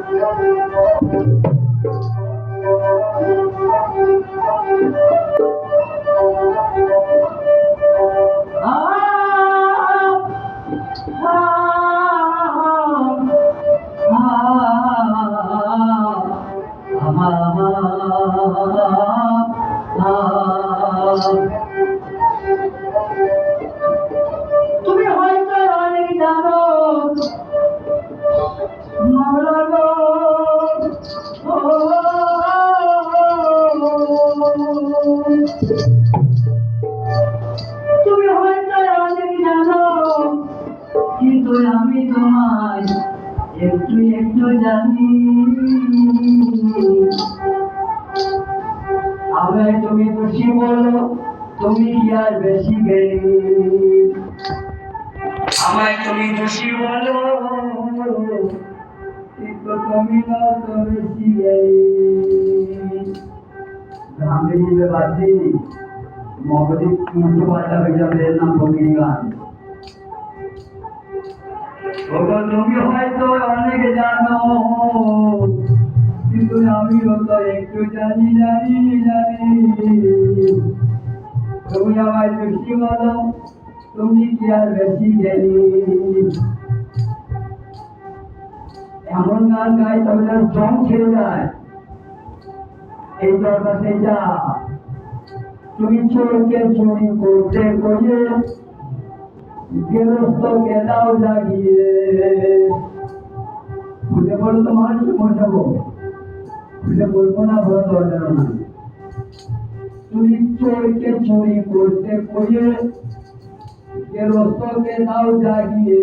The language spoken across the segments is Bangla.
তুমি তুমি হয়তো জানো আমি তুমি খুশি বলো তুমি কি আর বেশি গেলি আমায় তুমি খুশি বলো। আমি হয়তো জানো কিন্তু আমিও তো একটু জানি জানি জানি তুমি আমায় বেশি বলো, তুমি কি আর বেশি গেলি এমন গান গাই তবে যেন জং ছেড়ে যায়। এই দরকার সেইটা তুমি চোরকে চুরি করতে করিয়ে গেরস্ত গেলাও জাগিয়ে। খুঁজে বলব না না তুমি চোরকে চুরি করতে করে গেরস্তকে দাও জাগিয়ে।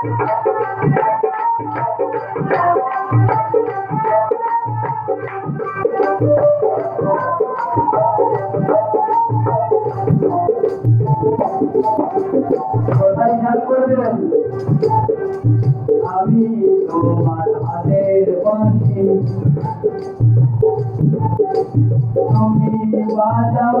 আমি তোমার হাতের বাঁশি। তুমি বাজাও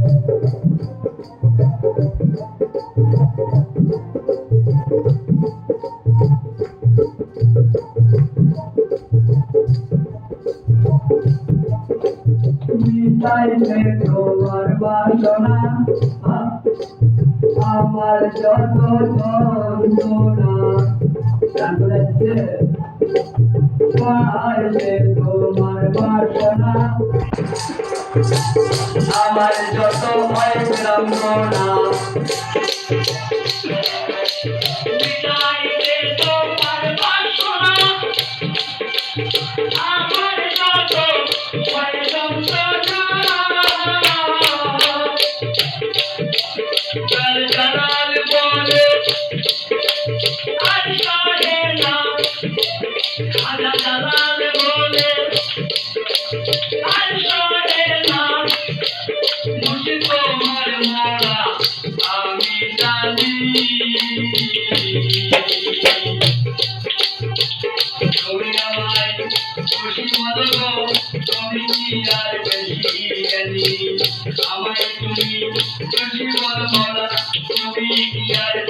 পাইছে তোমার বাসনা আমার যত যন্ত্রণা জানলেছে পাইছে তোমার বাসনা আমার যত ভয় বিড়ম্বনা गली हमारे तुम्हें खुशी वाला तुम्हें किया